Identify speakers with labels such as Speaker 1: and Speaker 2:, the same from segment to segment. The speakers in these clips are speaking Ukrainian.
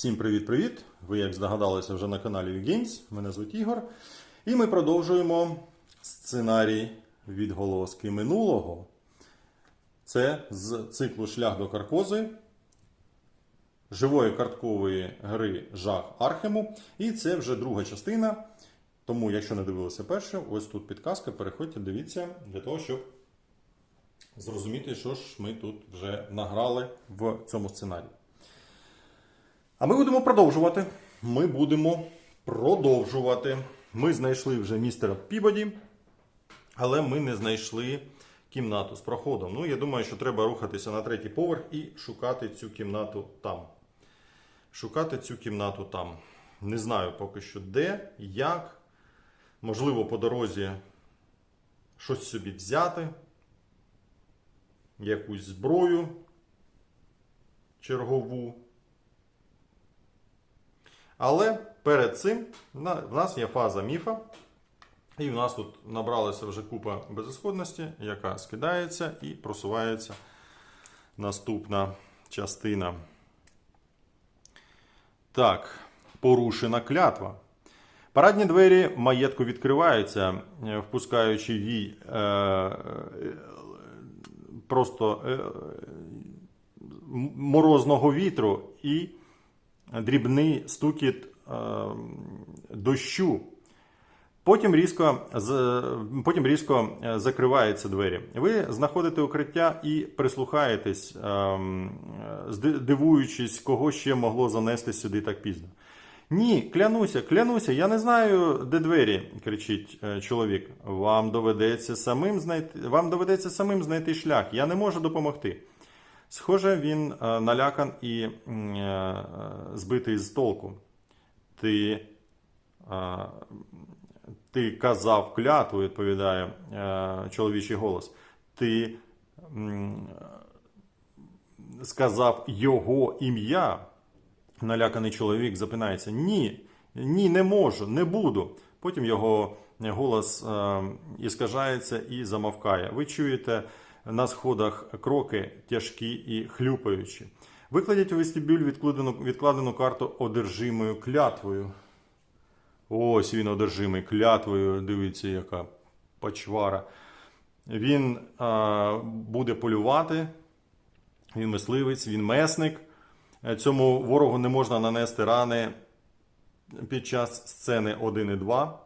Speaker 1: Всім привіт-привіт! Ви, як здогадалися, вже на каналі Games. Мене звуть Ігор. І ми продовжуємо сценарій відголоски минулого. Це з циклу Шлях до Каркози, живої карткової гри Жах Архему. І це вже друга частина. Тому, якщо не дивилися перше, ось тут підказка. Переходьте, дивіться, для того, щоб зрозуміти, що ж ми тут вже награли в цьому сценарії. А ми будемо продовжувати. Ми будемо продовжувати. Ми знайшли вже містера Пібоді, але ми не знайшли кімнату з проходом. Ну, я думаю, що треба рухатися на третій поверх і шукати цю кімнату там. Шукати цю кімнату там. Не знаю поки що де, як. Можливо, по дорозі щось собі взяти. Якусь зброю чергову. Але перед цим в нас є фаза міфа. І в нас тут набралася вже купа безісходності, яка скидається і просувається наступна частина. Так, порушена клятва. Парадні двері маєтку відкриваються, е, впускаючи вій е, е, просто е, морозного вітру і дрібний стукіт е, дощу. Потім різко, потім різко е, закриваються двері. Ви знаходите укриття і прислухаєтесь, ем, дивуючись, кого ще могло занести сюди так пізно. Ні, клянуся, клянуся, я не знаю, де двері, кричить е, чоловік. Вам доведеться самим знайти, вам доведеться самим знайти шлях. Я не можу допомогти. Схоже, він е, налякан і е, збитий з толку. Ти, е, ти казав клятву, відповідає чоловічий голос. Ти сказав його ім'я. Наляканий чоловік запинається: Ні, ні, не можу, не буду. Потім його голос іскажається і замовкає. Ви чуєте на сходах кроки тяжкі і хлюпаючі. Викладіть у вестибюль відкладену, відкладену карту одержимою клятвою. Ось він одержимий клятвою. Дивіться, яка почвара. Він е, буде полювати. Він мисливець, він месник. Цьому ворогу не можна нанести рани під час сцени 1 і 2.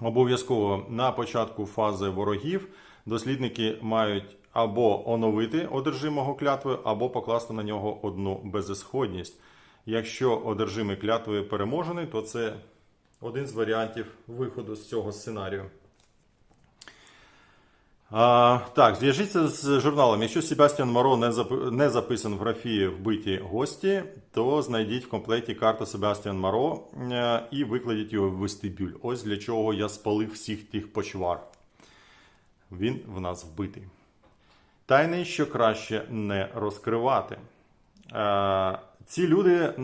Speaker 1: Обов'язково на початку фази ворогів дослідники мають або оновити одержимого клятвою, або покласти на нього одну безісходність. Якщо одержимий клятвою переможений, то це один з варіантів виходу з цього сценарію. А, так, зв'яжіться з журналом. Якщо Себастьян Моро не, зап... не записан в графі вбиті гості, то знайдіть в комплекті карту Себастьян Моро е, і викладіть його в вестибюль. Ось для чого я спалив всіх тих почвар. Він в нас вбитий. Тайни, що краще не розкривати. Е, ці люди,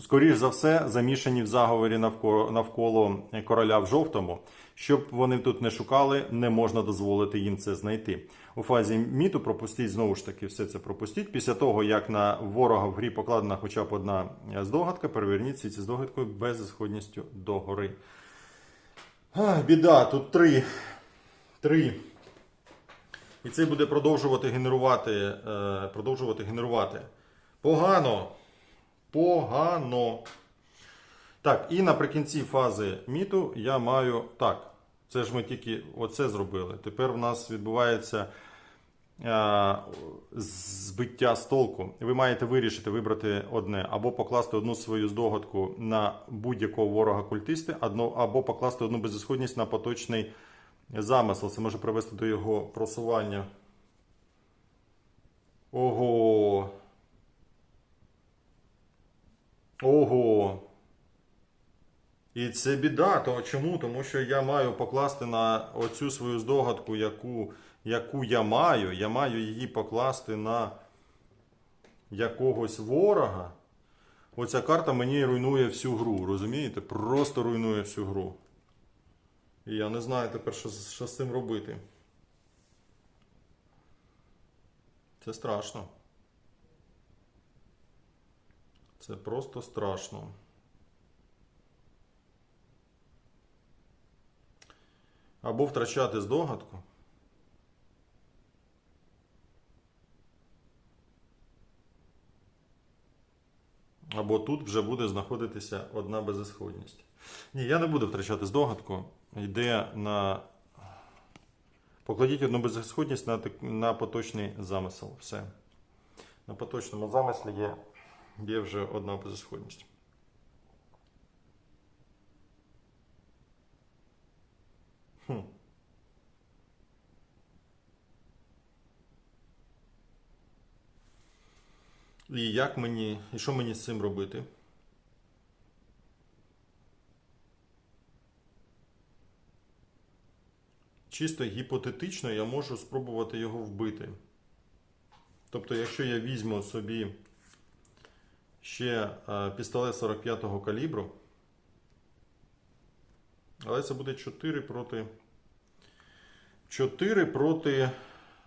Speaker 1: скоріш за все, замішані в заговорі навколо, навколо короля в жовтому. Щоб вони тут не шукали, не можна дозволити їм це знайти. У фазі міту пропустіть знову ж таки все це пропустіть. Після того, як на ворога в грі покладена хоча б одна здогадка, переверніть всі ці здогадки без ісходністю до гори. Біда, тут три. Три. І це буде продовжувати генерувати. Е, продовжувати генерувати. Погано. Погано. Так, і наприкінці фази міту я маю. Так, це ж ми тільки оце зробили. Тепер в нас відбувається е, збиття з толку. Ви маєте вирішити вибрати одне, або покласти одну свою здогадку на будь-якого ворога культисти, або покласти одну безісходність на поточний замисел. Це може привести до його просування. Ого. Ого. І це біда. То чому? Тому що я маю покласти на оцю свою здогадку, яку, яку я маю. Я маю її покласти на якогось ворога. Оця карта мені руйнує всю гру, розумієте? Просто руйнує всю гру. І я не знаю тепер, що, що з цим робити. Це страшно. Це просто страшно. Або втрачати здогадку. Або тут вже буде знаходитися одна безісходність. Ні, я не буду втрачати здогадку. Йде на. Покладіть одну безісходність на, на поточний замисел. Все. На поточному замислі є, є вже одна безісходність. Хм. І як мені, і що мені з цим робити? Чисто гіпотетично я можу спробувати його вбити. Тобто, якщо я візьму собі ще е, пістолет 45-го калібру, але це буде 4 проти 4 проти,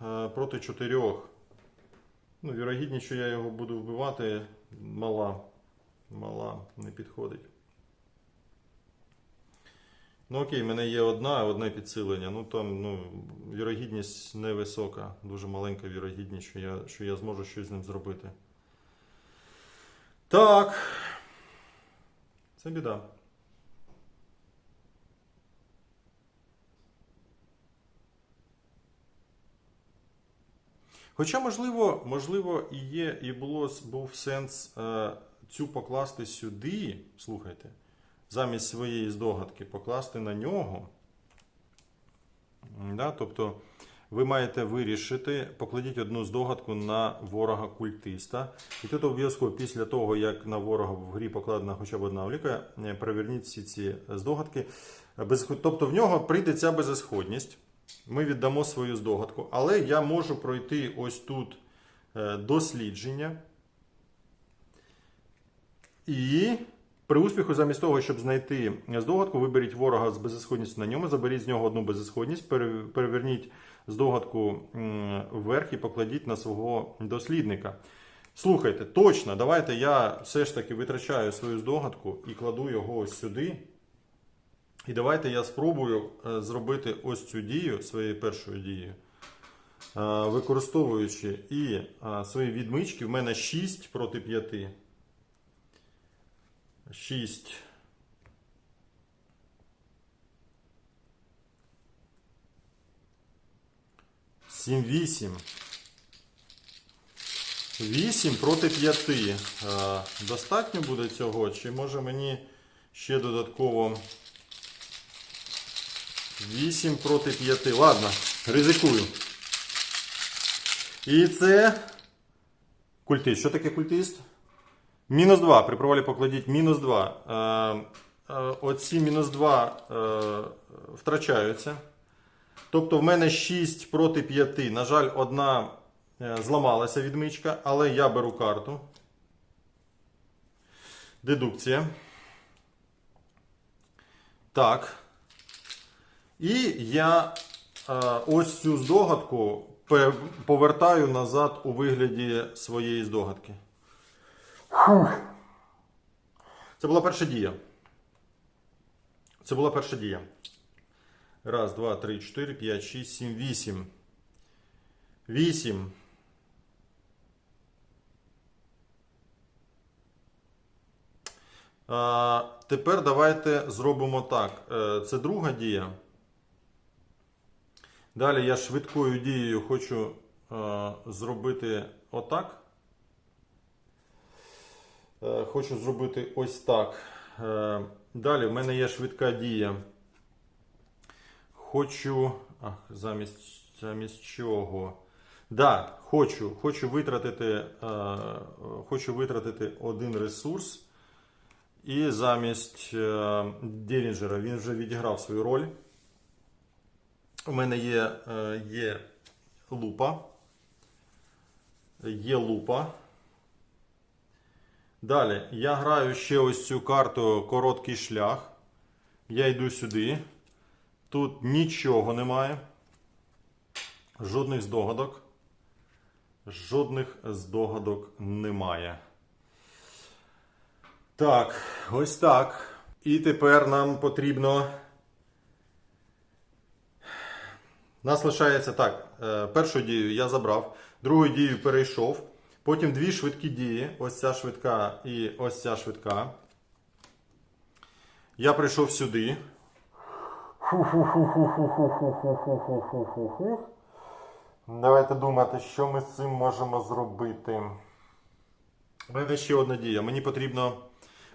Speaker 1: е, проти 4. Ну, вірогідність, що я його буду вбивати, мала. Мала, не підходить. Ну окей, в мене є одна, одне підсилення. Ну там ну, вірогідність невисока, дуже маленька вірогідність, що я, що я зможу щось з ним зробити. Так. Це біда. Хоча, можливо, можливо, і є, і було, був сенс е, цю покласти сюди, слухайте, замість своєї здогадки покласти на нього. Да? Тобто ви маєте вирішити, покладіть одну здогадку на ворога культиста. І тут обов'язково після того, як на ворога в грі покладена хоча б одна оліка, е, переверніть всі ці здогадки. Тобто в нього прийде ця безісходність. Ми віддамо свою здогадку, але я можу пройти ось тут е, дослідження. І при успіху, замість того, щоб знайти здогадку, виберіть ворога з безісходністю на ньому, заберіть з нього одну безісходність, переверніть здогадку вверх і покладіть на свого дослідника. Слухайте, точно, давайте я все ж таки витрачаю свою здогадку і кладу його ось сюди. І давайте я спробую е, зробити ось цю дію своєю першою дією. Е, Використовуючи і е, свої відмички, в мене 6 проти 5. 6. Сім, вісім. Вісім проти п'яти. Е, Достатньо буде цього? Чи може мені ще додатково 8 проти 5. Ладно, ризикую. І це культист. Що таке культист? Мінус 2. При провалі покладіть мінус 2. Е, е, оці мінус 2 е, втрачаються. Тобто в мене 6 проти 5. На жаль, одна зламалася відмичка, але я беру карту. Дедукція. Так. І я ось цю здогадку повертаю назад у вигляді своєї здогадки. Це була перша дія. Це була перша дія. Раз, два, три, чотири, п'ять, шість, сім, вісім. Вісім. А, тепер давайте зробимо так. Е, Це друга дія. Далі я швидкою дією хочу е, зробити отак. Е, хочу зробити ось так. Е, далі в мене є швидка дія. Хочу. Ах, замість, замість чого? Да, хочу, хочу витратити, е, хочу витратити один ресурс. І замість е, він вже відіграв свою роль. У мене є, є лупа. Є лупа. Далі я граю ще ось цю карту короткий шлях. Я йду сюди. Тут нічого немає. Жодних здогадок. Жодних здогадок немає. Так, ось так. І тепер нам потрібно. Нас лишається так. е, Першу дію я забрав, другу дію перейшов. Потім дві швидкі дії. Ось ця швидка і ось ця швидка. Я прийшов сюди. Давайте думати, що ми з цим можемо зробити. У мене ще одна дія. Мені потрібно,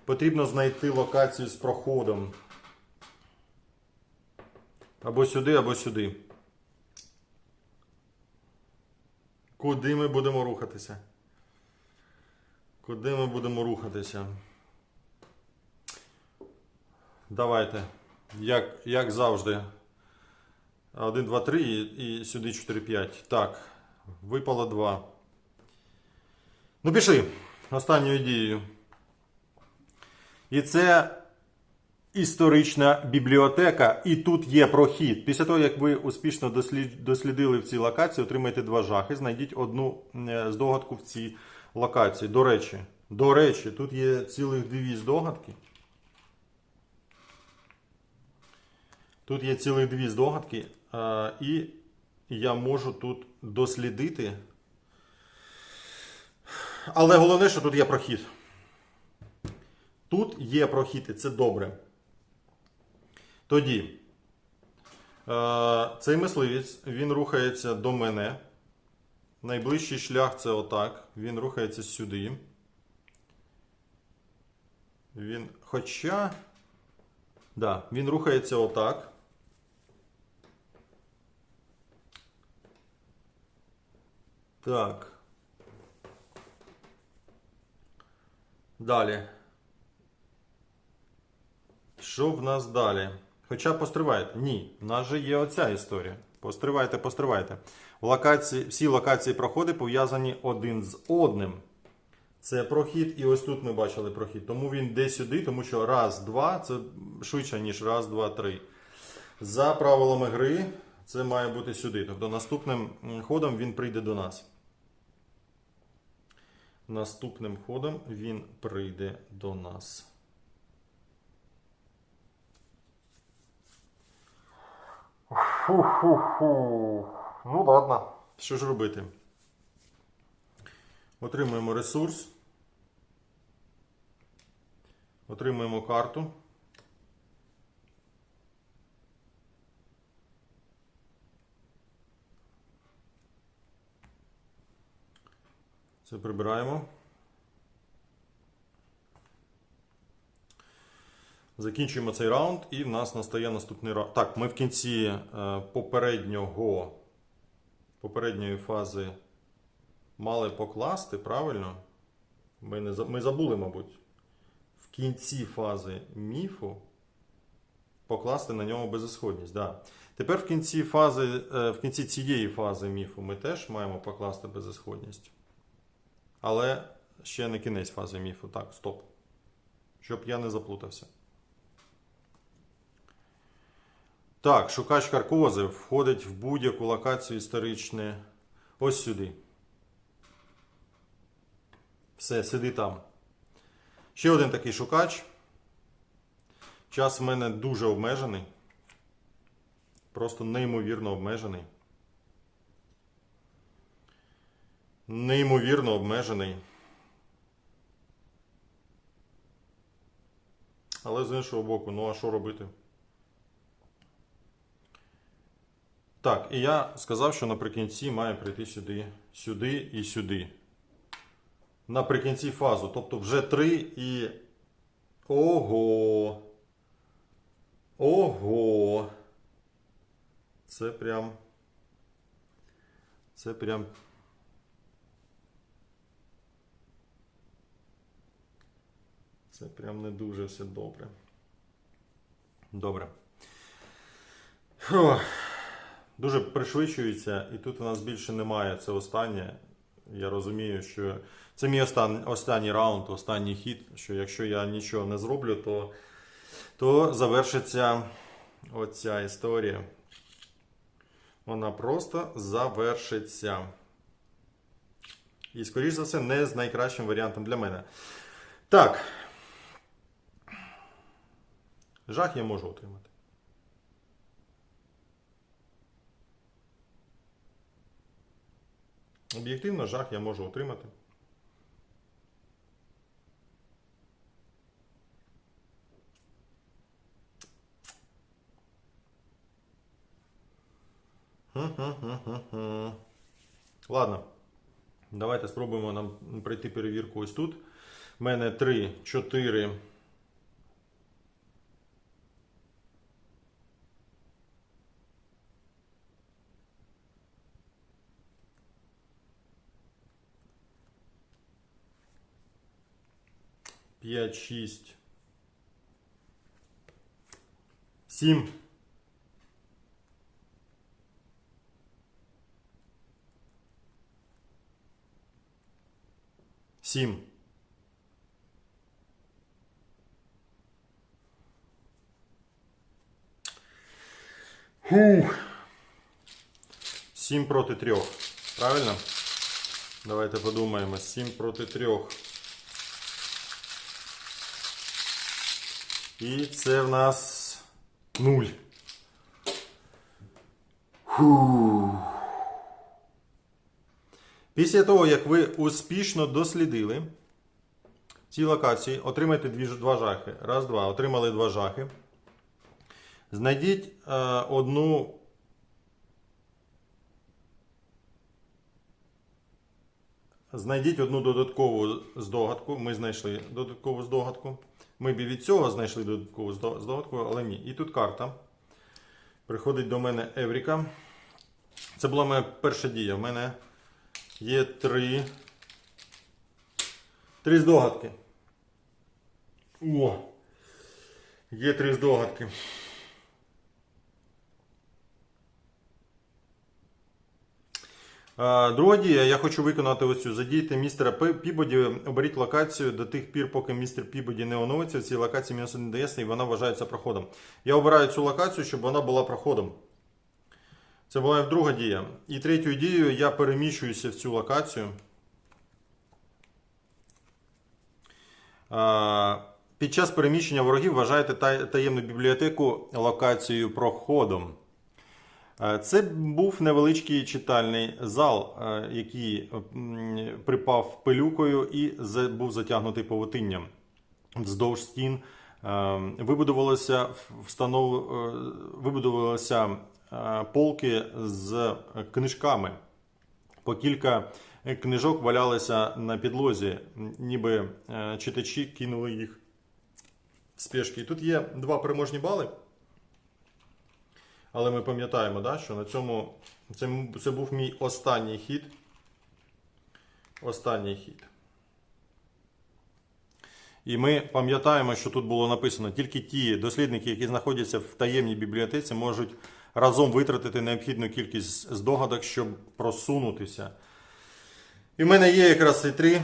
Speaker 1: потрібно знайти локацію з проходом. Або сюди, або сюди. Куди ми будемо рухатися? Куди ми будемо рухатися? Давайте. Як, як завжди. 1, 2, 3 і, і сюди 4, 5. Так. Випало 2. Ну, пішли. Останньою дією. І це історична бібліотека, і тут є прохід. Після того, як ви успішно дослідили в цій локації, отримаєте два жахи. Знайдіть одну е, здогадку в цій. До речі, до речі, тут є цілих дві здогадки. Тут є цілих дві здогадки, і я можу тут дослідити. Але головне, що тут є прохід. Тут є прохід, і це добре. Тоді, цей мисливець, він рухається до мене. Найближчий шлях це отак. Він рухається сюди. Він. Хоча. Да, він рухається отак. Так. Далі. Що в нас далі? Хоча постривайте. Ні, в нас же є оця історія. Постривайте, постривайте. Локації, всі локації проходи пов'язані один з одним. Це прохід, і ось тут ми бачили прохід. Тому він йде сюди, тому що раз, два це швидше, ніж раз, два, три. За правилами гри, це має бути сюди. Тобто наступним ходом він прийде до нас. Наступним ходом він прийде до нас. Фу-фу-фу. Ну ладно. Що ж робити? Отримуємо ресурс. Отримуємо карту. Це прибираємо. Закінчуємо цей раунд, і в нас настає наступний раунд. Так, ми в кінці е, попереднього, попередньої фази мали покласти, правильно? Ми, не, ми забули, мабуть. В кінці фази міфу покласти на ньому безісходність. Да. Тепер в кінці, фази, е, в кінці цієї фази міфу ми теж маємо покласти безісходність. Але ще не кінець фази міфу. Так, стоп. Щоб я не заплутався. Так, шукач Каркози входить в будь-яку локацію історичне. Ось сюди. Все, сиди там. Ще один такий шукач. Час в мене дуже обмежений. Просто неймовірно обмежений. Неймовірно обмежений. Але з іншого боку, ну а що робити? Так, і я сказав, що наприкінці має прийти сюди, сюди і сюди. Наприкінці фазу. Тобто вже три і. Ого. Ого. Це прям. Це прям. Це прям не дуже все добре. Добре. Фух. Дуже пришвидшується, і тут у нас більше немає. Це останнє. Я розумію, що це мій остан... останній раунд, останній хід. Що якщо я нічого не зроблю, то, то завершиться оця історія. Вона просто завершиться. І, скоріш за все, не з найкращим варіантом для мене. Так. Жах я можу отримати. Об'єктивно, жах я можу отримати. Ладно. Давайте спробуємо нам пройти перевірку ось тут. У мене 3, 4. П'ять, шість. Сім. Сім. Фух. Сім проти трьох. Правильно? Давайте подумаємо. Сім проти трьох. І це в нас нуль. Фух. Після того, як ви успішно дослідили ці локації, отримайте дві, два жахи. Раз, два. Отримали два жахи. Знайдіть е, одну. Знайдіть одну додаткову здогадку. Ми знайшли додаткову здогадку. Ми б від цього знайшли додаткову здогадку, але ні. І тут карта. Приходить до мене Евріка. Це була моя перша дія. У мене є три. Три здогадки. О! Є три здогадки. Друга дія, я хочу виконати ось цю. Задійте містера Пібоді, оберіть локацію до тих пір, поки містер Пібоді не оновиться. В цій локації мінус один дається і вона вважається проходом. Я обираю цю локацію, щоб вона була проходом. Це була друга дія. І третьою дією я переміщуюся в цю локацію. Під час переміщення ворогів вважаєте таємну бібліотеку локацією проходом. Е, Це був невеличкий читальний зал, е, який припав пилюкою і був затягнутий павутинням. Вздовж стін е, вибудувалося встанов... е, вибудувалися е, полки з книжками. По кілька книжок валялися на підлозі, ніби е, читачі кинули їх в. Тут є два переможні бали. Але ми пам'ятаємо, да, що на цьому це, це був мій останній хід. Останній хід. І ми пам'ятаємо, що тут було написано: тільки ті дослідники, які знаходяться в таємній бібліотеці, можуть разом витратити необхідну кількість здогадок, щоб просунутися. І в мене є якраз ці три,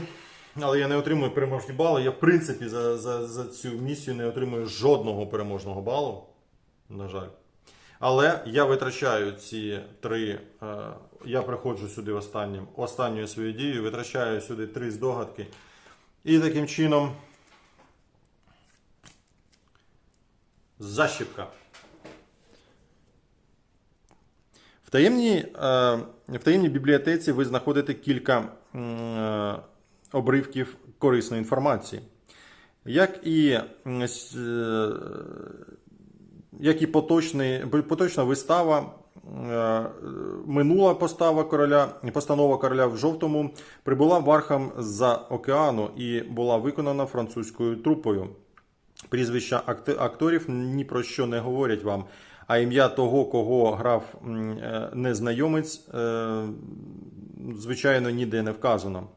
Speaker 1: але я не отримую переможні бали. Я, в принципі, за, за, за цю місію не отримую жодного переможного балу. На жаль. Але я витрачаю ці три. е, Я приходжу сюди останнім, останньою своєю дією, витрачаю сюди три здогадки. І таким чином. Защіпка. В таємній, е, в таємній бібліотеці ви знаходите кілька е, обривків корисної інформації. Як і, як і поточний, поточна вистава, е, минула постава короля, постанова короля в жовтому прибула в Архам з-за океану і була виконана французькою трупою. Прізвища акторів ні про що не говорять вам. А ім'я того, кого грав е, незнайомець, е, звичайно, ніде не вказано.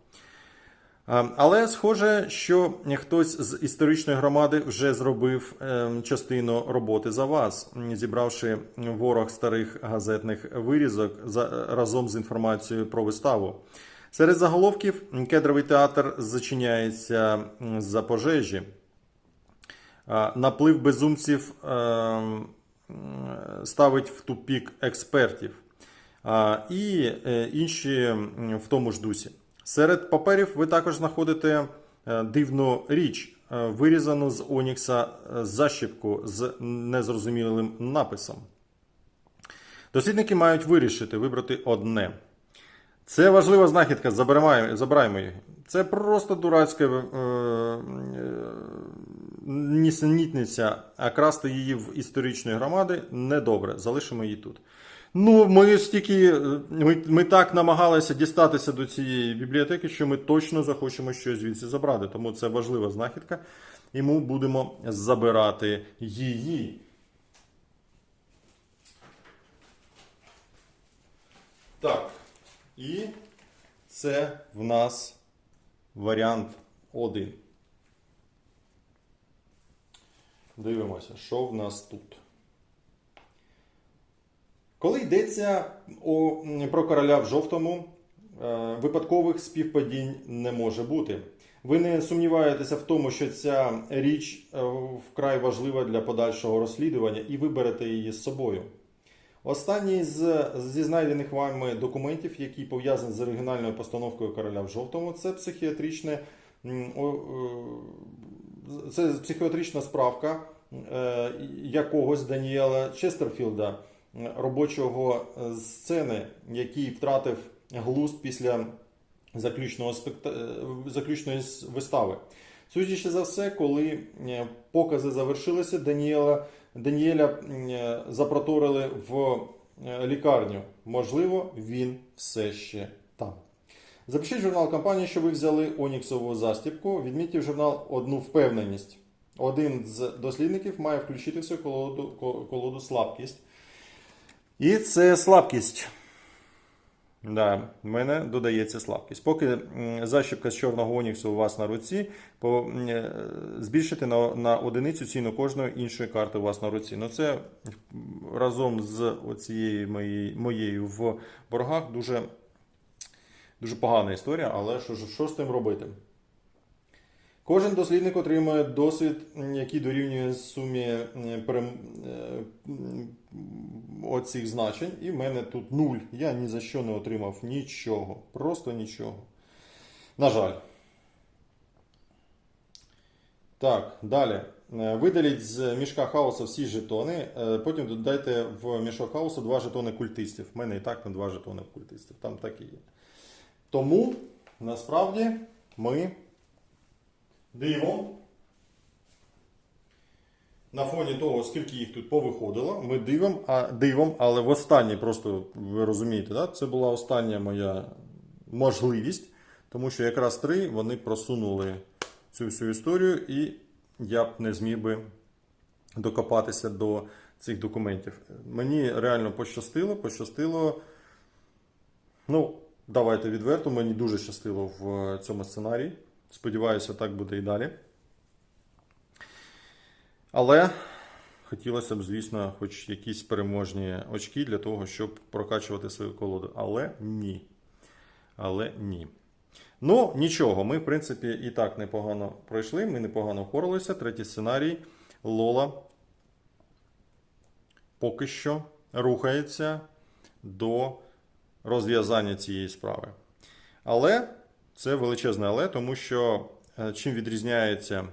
Speaker 1: Е, Але схоже, що хтось з історичної громади вже зробив е, частину роботи за вас, зібравши ворог старих газетних вирізок разом з інформацією про виставу. Серед заголовків кедровий театр зачиняється за пожежі. Наплив безумців е, ставить в тупік експертів і е, інші в тому ж дусі. Серед паперів ви також знаходите е, дивну річ. е, вирізану з Онікса е, защіпку з незрозумілим написом. Дослідники мають вирішити вибрати одне. Це важлива знахідка, забираємо, її. Це просто дурацька нісенітниця, а красти її в історичної громади недобре. Залишимо її тут. Ну, ми ж тільки е, ми, ми так намагалися дістатися до цієї бібліотеки, що ми точно захочемо щось звідси забрати. Тому це важлива знахідка, і ми будемо забирати її. Так. І це в нас варіант 1. Дивимося, що в нас тут. Коли йдеться о, про короля в жовтому, е, випадкових співпадінь не може бути. Ви не сумніваєтеся в тому, що ця річ е, вкрай важлива для подальшого розслідування, і ви берете її з собою. Останній з, зі знайдених вами документів, який пов'язаний з оригінальною постановкою короля в жовтому, це психіатричне е, це психіатрична справка якогось Даніела Честерфілда, робочого е, сцени, який втратив глузд після заключного спекта... е, заключної вистави. Судячи за все, коли е, покази завершилися, Даніела, Даніеля запроторили в лікарню. Можливо, він все ще там. Запишіть журнал компанії, що ви взяли Оніксову застібку. Відмітьте в журнал одну впевненість. Один з дослідників має включити в цю колоду, колоду слабкість. І це слабкість. Да, в мене додається слабкість. Поки защіпка з чорного оніксу у вас на руці, по, е, збільшити на, на одиницю ціну кожної іншої карти у вас на руці. Ну це разом з оцією моєю, моєю в боргах дуже, дуже погана історія, але що, що з тим робити? Кожен дослідник отримує досвід, який дорівнює сумі е, оцих значень, і в мене тут нуль. Я ні за що не отримав нічого. Просто нічого. На жаль. Так, далі. Е, Видаліть з мішка хаоса всі жетони. е, Потім додайте в мішок хаосу два жетони культистів. У мене і так на два жетони культистів. Там так і є. Тому насправді ми дивом. На фоні того, скільки їх тут повиходило, ми дивом, а дивом, але в останній, просто ви розумієте, да? це була остання моя можливість, тому що якраз три вони просунули цю всю історію, і я б не зміг би докопатися до цих документів. Мені реально пощастило, пощастило. Ну, давайте відверто, мені дуже щастило в цьому сценарії. Сподіваюся, так буде і далі. Але хотілося б, звісно, хоч якісь переможні очки для того, щоб прокачувати свою колоду. Але ні. Але ні. Ну, нічого, ми, в принципі, і так непогано пройшли, ми непогано впоралися. Третій сценарій. Лола поки що рухається до розв'язання цієї справи. Але це величезне але, тому що е, чим відрізняється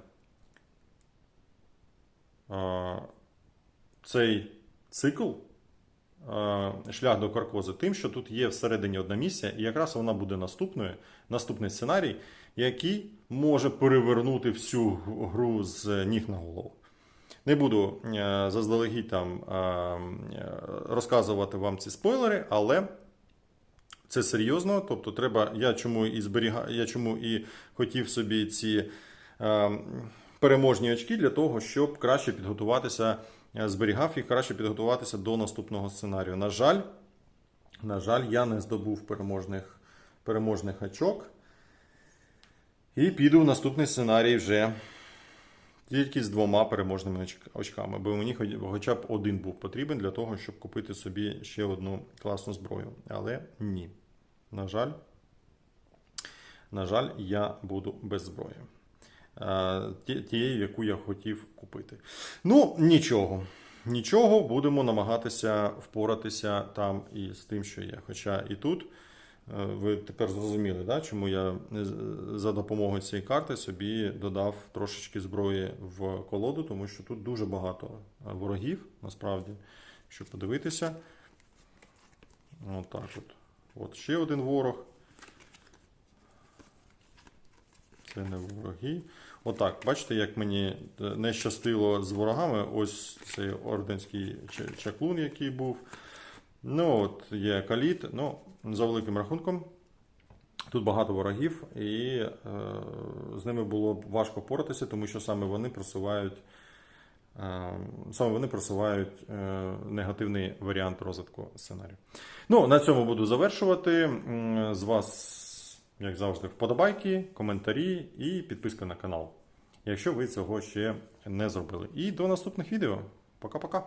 Speaker 1: цей цикл, шлях до Каркози, тим, що тут є всередині одна місія, і якраз вона буде наступною, наступний сценарій, який може перевернути всю гру з ніг на голову. Не буду е, заздалегідь там е, е, розказувати вам ці спойлери, але це серйозно. Тобто, треба. Я чому і зберіга, я чому і хотів собі ці переможні очки для того, щоб краще підготуватися, е, зберігав їх краще підготуватися до наступного сценарію. На жаль, на жаль, я не здобув переможних, переможних очок. І піду в наступний сценарій вже тільки з двома переможними очками, бо мені хоча б один був потрібен для того, щоб купити собі ще одну класну зброю. Але ні. На жаль, на жаль, я буду без зброї. Е, ті- Тієї, яку я хотів купити. Ну, нічого. Нічого, будемо намагатися впоратися там і з тим, що є. Хоча і тут Е, Ви тепер зрозуміли, да, чому я е, за допомогою цієї карти собі додав трошечки зброї в колоду, тому що тут дуже багато ворогів, насправді, якщо подивитися. Отак от. От ще один ворог. Це не вороги. Отак, бачите, як мені е, не щастило з ворогами. Ось цей орденський чаклун, який був. Ну, от є каліт. Ну, за великим рахунком. Тут багато ворогів, і е, з ними було важко впоратися, тому що саме вони просувають, е, саме вони просувають е, негативний варіант розвитку сценарію. Ну, на цьому буду завершувати. З вас, як завжди, вподобайки, коментарі і підписка на канал, якщо ви цього ще не зробили. І до наступних відео. Пока-пока.